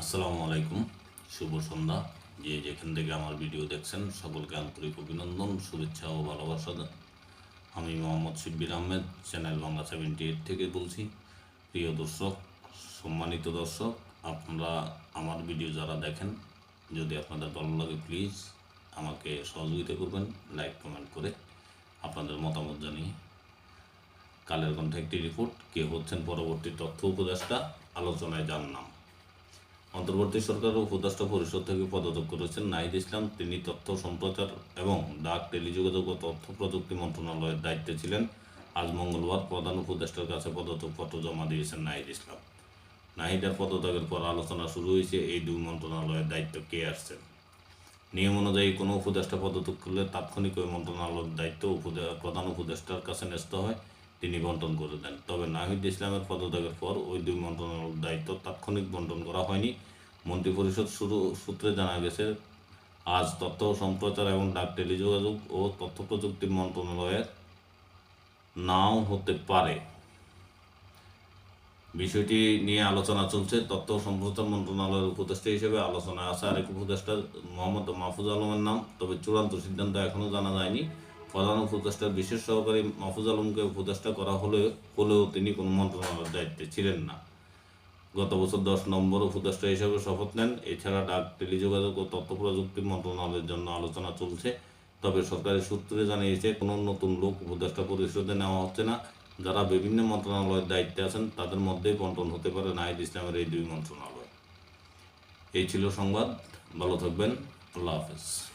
আসসালামু আলাইকুম। শুভ সন্ধ্যা। যে যেখান থেকে আমার ভিডিও দেখছেন, সকলকে আন্তরিক অভিনন্দন, শুভেচ্ছা ও ভালোবাসা। আমি Mohammad Shibbir Ahmed, channel Bangla seventy eight থেকে বলছি। প্রিয় দর্শক, সম্মানিত দর্শক, আপনারা আমার ভিডিও যারা দেখেন, যদি আপনাদের ভালো লাগে, প্লিজ আমাকে সহযোগিতা করবেন, লাইক, কমেন্ট করে আপনাদের মতামত জানিয়ে। কালের কণ্ঠে একটি রিপোর্ট, কে হচ্ছেন পরবর্তী তথ্য উপদেষ্টা, আলোচনায় যার নাম। অন্তর্বর্তী সরকার ও উপদেষ্টা পরিষদ থেকে পদত্যাগ করেছেন নাহিদ ইসলাম। তিনি তথ্য সম্প্রচার এবং ডাক টেলিযোগাযোগ ও তথ্য প্রযুক্তি মন্ত্রণালয়ের দায়িত্বে ছিলেন। আজ মঙ্গলবার প্রধান উপদেষ্টার কাছে পদত্যাগপত্র জমা দিয়েছেন নাহিদ ইসলাম। নাহিদের পদত্যাগের পর আলোচনা শুরু হয়েছে, এই দুই মন্ত্রণালয়ের দায়িত্ব কে আসছেন নিয়ম অনুযায়ী কোনো উপদেষ্টা পদত্যাগ করলে তাৎক্ষণিক ওই মন্ত্রণালয়ের দায়িত্ব প্রধান উপদেষ্টার কাছে ন্যস্ত হয়। তিনি বন্টন করে দেন। তবে নাহিদ ইসলামের পদত্যাগের পর ওই দুই মন্ত্রণালয়ের দায়িত্ব তাৎক্ষণিক বন্টন করা হয়নি। মন্ত্রিপরিষদ শুরু, সূত্রে জানা গেছে, আজ তথ্য সম্প্রচার এবং ডাক টেলিযোগাযোগ ও তথ্য প্রযুক্তি মন্ত্রণালয়ের নাও হতে পারে। বিষয়টি নিয়ে আলোচনা চলছে। তথ্য সম্প্রচার মন্ত্রণালয়ের উপদেষ্টা হিসেবে আলোচনায় আছে আরেক উপদেষ্টা মোহাম্মদ মাহফুজ আলমের নাম। তবে চূড়ান্ত সিদ্ধান্ত এখনও জানা যায়নি। প্রধান উপদেষ্টার বিশেষ সহকারী মাহফুজ আলমকে উপদেষ্টা করা হলে, হলেও তিনি কোনো মন্ত্রণালয়ের দায়িত্বে ছিলেন না। গত বছর দশ নম্বর উপদেষ্টা হিসেবে শপথ নেন। এছাড়া ডাক, টেলিযোগাযোগ ও তথ্য প্রযুক্তি মন্ত্রণালয়ের জন্য আলোচনা চলছে। তবে সরকারি সূত্রে জানিয়েছে, কোনো নতুন লোক উপদেষ্টা পরিষদে নেওয়া হচ্ছে না। যারা বিভিন্ন মন্ত্রণালয়ের দায়িত্বে আছেন, তাদের মধ্যেই বন্টন হতে পারে নাহিদ ইসলামের এই দুই মন্ত্রণালয়। এই ছিল সংবাদ। ভালো থাকবেন। আল্লাহ হাফেজ।